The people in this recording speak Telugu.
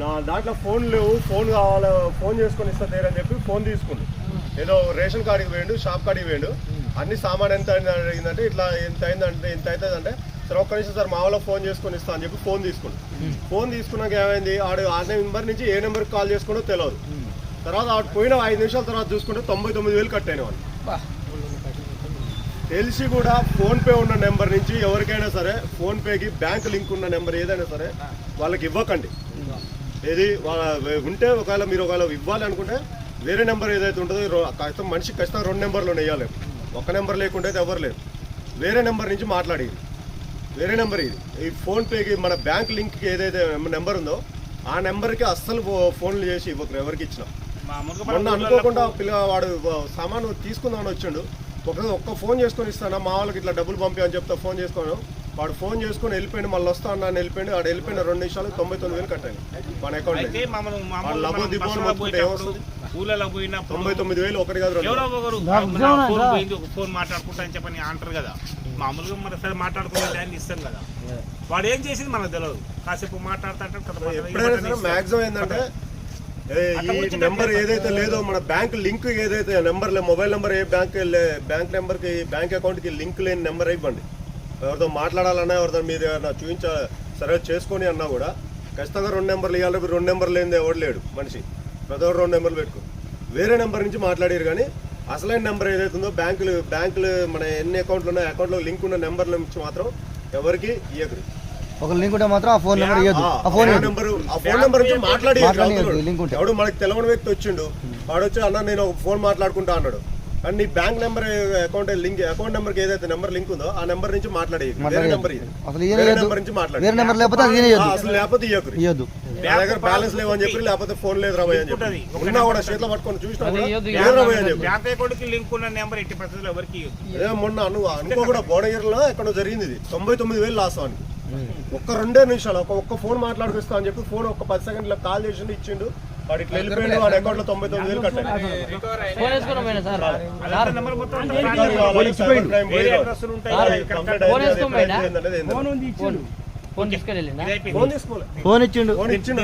నా దాంట్లో ఫోన్ లేవు ఫోన్ కావాలి ఫోన్ చేసుకొని ఇస్తా తీరని చెప్పి ఫోన్ తీసుకుండు ఏదో రేషన్ కార్డుకి వేయండు షాప్ కాడికి వేయండు అన్ని సామాన్ ఎంత అడిగిందంటే ఇట్లా ఎంత అయిందంటే ఇంత అవుతుందంటే సరే ఒక్క నిమిషం సార్ మా వాళ్ళకి ఫోన్ చేసుకొని ఇస్తా అని చెప్పి ఫోన్ తీసుకుండు ఫోన్ తీసుకున్నాక ఏమైంది? ఆడు ఆ నెంబర్ నుంచి ఏ నెంబర్కి కాల్ చేసుకుంటో తెలియదు తర్వాత ఆడు పోయిన ఐదు నిమిషాల తర్వాత చూసుకుంటే తొంభై తొమ్మిది వేలు కట్ అయిన వాళ్ళు. తెలిసి కూడా ఫోన్ పే ఉన్న నెంబర్ నుంచి ఎవరికైనా సరే ఫోన్ పేకి బ్యాంక్ లింక్ ఉన్న నెంబర్ ఏదైనా సరే వాళ్ళకి ఇవ్వకండి. ఏది? ఉంటే ఒకవేళ మీరు ఒకవేళ ఇవ్వాలి అనుకుంటే వేరే నెంబర్ ఏదైతే ఉంటుందో రో- ఖచ్చితంగా మనిషి ఖచ్చితంగా రెండు నెంబర్లు వేయాలి ఒక నెంబర్ లేకుంటే అయితే ఎవరు లేరు. వేరే నెంబర్ నుంచి మాట్లాడేది వేరే నెంబర్ ఇది. ఈ ఫోన్ పేకి మన బ్యాంక్ లింక్కి ఏదైతే నెంబర్ ఉందో ఆ నెంబర్కి అస్సలు ఫోన్లు చేసి ఇవ్వకరు ఎవరికి ఇచ్చినా. మొన్న మనం అనుకోకుండా పిల్లవాడు సామాను తీసుకుందామని వచ్చిండు. ఒక ఒక్క ఫోన్ చేసుకొని ఇస్తాను? మా వాళ్ళకి ఇట్లా డబ్బులు పంపి అని చెప్తా ఫోన్ చేసుకోను. వాడు ఫోన్ చేసుకొని వెళ్ళిపోయింది మళ్ళీ వస్తా అన్నా అని వెళ్ళిపోయింది వాడు వెళ్ళిపోయిన రెండు నిమిషాలు తొంభై తొమ్మిది వేలు కట్టాను మన అకౌంట్ మొత్తుకుంటే ఏమొస్తుంది? ఊళ్ళలో తొంభై తొమ్మిది వేలు ఒకటి కాదు ఎవరో ఒకరు ఫోన్ పోయింది ఒక ఫోన్ మాట్లాడుకుంటా అని చెప్పని అంటారు కదా. మామూలుగా మరి సరే మాట్లాడుకునే టైం ఇస్తాం కదా. వాడు ఏం చేసింది మనకు తెలియదు. కాసేపు మాట్లాడుతుంటే ఎప్పుడైనా సరే మాక్సిమం ఏంటంటే ఏ, ఈ నెంబర్ ఏదైతే లేదో మన బ్యాంక్ లింక్ ఏదైతే నెంబర్ మొబైల్ నెంబర్ ఏ బ్యాంక్ బ్యాంక్ నెంబర్కి బ్యాంక్ అకౌంట్కి లింక్ లేని నెంబర్ ఇవ్వండి. ఎవరితో మాట్లాడాలన్నా ఎవరితో మీరు ఏదైనా చూపించ సరే చేసుకొని అన్నా కూడా ఖచ్చితంగా రెండు నెంబర్లు ఇవ్వాలి రెండు నెంబర్లు లేనిది ఎవడు లేడు మనిషి. ప్రతి ఒక్కరు రెండు నెంబర్లు పెట్టుకో. వేరే నెంబర్ నుంచి మాట్లాడారు కానీ అసలైన నెంబర్ ఏదైతే ఉందో బ్యాంకులు బ్యాంకులు మన ఎన్ని అకౌంట్లు ఉన్నాయో అకౌంట్లో లింక్ ఉన్న నెంబర్ల నుంచి మాత్రం ఎవరికి ఇవ్వకరు ఒక లింక్ ఉంటే మాత్రం ఆ ఫోన్ నెంబర్ ఆ ఫోన్ నెంబర్ ఆ ఫోన్ నెంబర్ నుంచి మాట్లాడి మాట్లాడియొద్దు, లింక్ ఉంటే. ఎవడు మనకి తెలియని వ్యక్తి వచ్చిండు వాడు వచ్చి అన్న నేను ఒక ఫోన్ మాట్లాడుకుంటా అన్నాడు. కానీ నీ bank number account link account నెంబర్కి ఏదైతే నెంబర్ లింక్ ఉందో ఆ నెంబర్ నుంచి మాట్లాడి వేరే నెంబర్ ఇది వేరే. నెంబర్ నుంచి మాట్లాడి. వేరే నెంబర్ లేకపోతే అసలు లేకపోతే నా దగ్గర బ్యాలెన్స్ లేవని చెప్పి లేకపోతే ఫోన్ లేదు రాబోయే అని చెప్పి. ఉన్నా కూడా చేతిలో పట్టుకొని చూసినా కూడా ఇవ్వద్దు, లేదు రాబోయే అని చెప్పి. బ్యాంక్ అకౌంట్కి లింక్ ఉన్న నెంబర్ ఎట్టి పరిస్థితుల్లో ఎవరికి ఇవ్వద్దు. అదే మొన్న అను అనుకో కూడా భువనగిరిలో ఎక్కడో జరిగింది ఇది. తొంభై తొమ్మిది వేలు లాస్ వానికి ఒక్క రెండే నిమిషాలు ఒక ఒక్క ఫోన్ మాట్లాడుకొస్తా అని చెప్పి ఫోన్ ఒక పది సెకండ్లో కాల్ చేసిండు ఇచ్చిండు. వాడు ఇట్లా వెళ్ళిపోయిండు వాడి అకౌంట్లో తొంభై తొమ్మిది వేలు కట్టాడు. ఫోన్ ఇచ్చిండు. ఫోన్ ఇచ్చిండు.